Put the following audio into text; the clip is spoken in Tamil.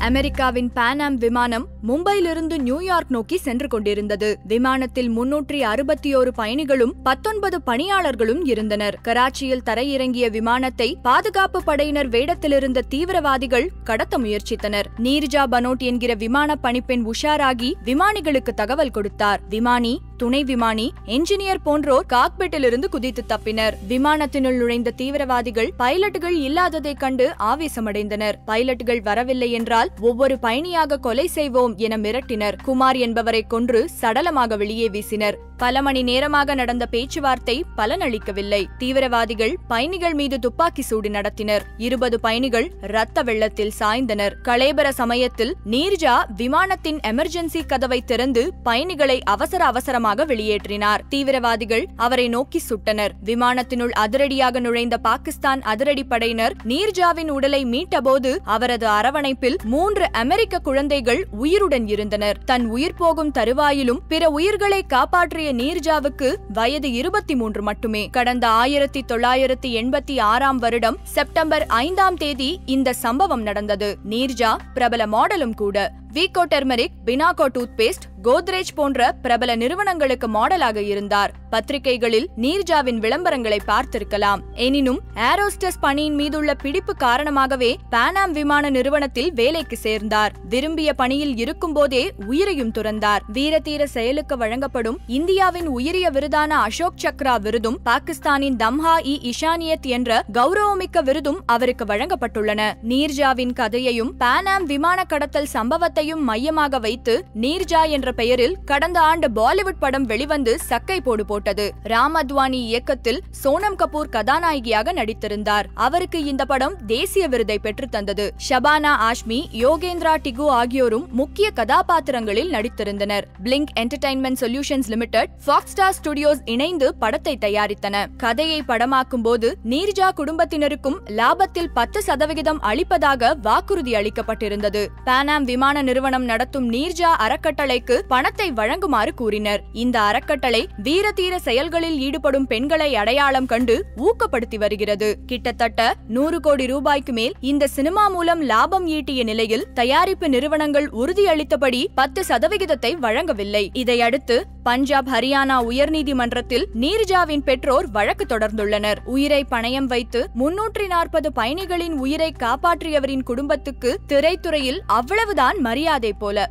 அமெரிக்காவின் பானாம் விமானம் மும்பையிலிருந்து நியூயார்க் நோக்கி சென்று கொண்டிருந்தது. விமானத்தில் முன்னூற்றி அறுபத்தி ஒரு பயணிகளும் பத்தொன்பது பணியாளர்களும் இருந்தனர். கராச்சியில் தரையிறங்கிய விமானத்தை பாதுகாப்பு படையினர் வேடத்திலிருந்த தீவிரவாதிகள் கடத்த முயற்சித்தனர். நீர்ஜா பனோட் என்கிற விமான பணிப்பெண் உஷாராகி விமானிகளுக்கு தகவல் கொடுத்தார். விமானி துணை விமானி என்ஜினியர் போன்றோர் காக்பெட்டிலிருந்து குதித்து தப்பினர். விமானத்தினுள் நுழைந்த தீவிரவாதிகள் பைலட்டுகள் இல்லாததைக் கண்டு ஆவேசமடைந்தனர். பைலட்டுகள் வரவில்லை என்றால் ஒவ்வொரு பயணியாக கொலை செய்வோம் என மிரட்டினர். குமார் என்பவரை கொன்று சடலமாக வெளியே வீசினர். பல மணி நேரமாக நடந்த பேச்சுவார்த்தை பலனளிக்கவில்லை. தீவிரவாதிகள் பயணிகள் மீது துப்பாக்கி சூடு நடத்தினர். இருபது பயணிகள் ரத்த வெள்ளத்தில் சாய்ந்தனர். கலேபர சமயத்தில் நீர்ஜா விமானத்தின் எமர்ஜென்சி கதவை திறந்து பயணிகளை அவசர அவசரமாக வெளியேற்றினார். தீவிரவாதிகள் அவரை நோக்கி சுட்டனர். விமானத்தினுள் அதிரடியாக நுழைந்த பாகிஸ்தான் அதிரடிப்படையினர் நீர்ஜாவின் உடலை மீட்டபோது அவரது அரவணைப்பில் மூன்று அமெரிக்க குழந்தைகள் உயிருடன் இருந்தனர். தன் உயிர் போகும் தருவாயிலும் பிற உயிர்களை காப்பாற்றிய நீர்ஜாவுக்கு வயது இருபத்தி மூன்று மட்டுமே. கடந்த ஆயிரத்தி தொள்ளாயிரத்தி எண்பத்தி ஆறாம் வருடம் செப்டம்பர் ஐந்தாம் தேதி இந்த சம்பவம் நடந்தது. நீர்ஜா பிரபல மாடலும் கூட. Vicco turmeric Binaca toothpaste Godrej போன்ற பிரபல நிறுவனங்களுக்கு மாடலாக இருந்தார். பத்திரிகைகளில் நீர்ஜாவின் விளம்பரங்களை பார்த்திருக்கலாம். எனினும் ஏரோஸ்டஸ் பணியின் மீதுள்ள பிடிப்பு காரணமாகவே பானாம் விமான நிறுவனத்தில் வேலைக்கு சேர்ந்தார். விரும்பிய பணியில் இருக்கும்போதே உயிரையும் துறந்தார். வீரதீர செயலுக்கு வழங்கப்படும் இந்தியாவின் உயரிய விருதான அசோக் சக்ரா விருதும் பாகிஸ்தானின் தம்ஹா இ இஷானியத் என்ற கௌரவமிக்க விருதும் அவருக்கு வழங்கப்பட்டுள்ளன. நீர்ஜாவின் கதையையும் பானாம் விமான கடத்தல் சம்பவத்தையும் மையமாக வைத்து நீர்ஜா என்ற பெயரில் கடந்த ஆண்டு பாலிவுட் படம் வெளிவந்து சக்கை போடு போட்டது. ராம் அத்வானி இயக்கத்தில் சோனம் கபூர் கதாநாயகியாக நடித்திருந்தார். அவருக்கு இந்த படம் தேசிய விருதை பெற்றுத் தந்தது. ஷபானா ஆஷ்மி யோகேந்திரா டிகு ஆகியோரும் முக்கிய கதாபாத்திரங்களில் நடித்திருந்தனர். Blink Entertainment Solutions Limited Fox Star Studios இணைந்து படத்தை தயாரித்தன. கதையை படமாக்கும் போது நீர்ஜா குடும்பத்தினருக்கும் லாபத்தில் பத்து சதவிகிதம் அளிப்பதாக வாக்குறுதி அளிக்கப்பட்டிருந்தது. பானாம் விமான நிறுவனம் நடத்தும் நீர்ஜா அறக்கட்டளைக்கு பணத்தை வழங்குமாறு கூறினர். இந்த அறக்கட்டளை வீரதீர செயல்களில் ஈடுபடும் பெண்களை அடையாளம் கண்டு ஊக்கப்படுத்தி வருகிறது. கிட்டத்தட்ட நூறு கோடி ரூபாய்க்கு மேல் இந்த சினிமா மூலம் லாபம் ஈட்டிய நிலையில் தயாரிப்பு நிறுவனங்கள் உறுதியளித்தபடி பத்து சதவிகிதத்தை வழங்கவில்லை. இதையடுத்து பஞ்சாப் ஹரியானா உயர்நீதிமன்றத்தில் நீர்ஜாவின் பெற்றோர் வழக்கு தொடர்ந்துள்ளனர். உயிரை பணயம் வைத்து முன்னூற்றி நாற்பது பயணிகளின் உயிரை காப்பாற்றியவரின் குடும்பத்துக்கு திரைத்துறையில் அவ்வளவுதான் மரியாதை போல.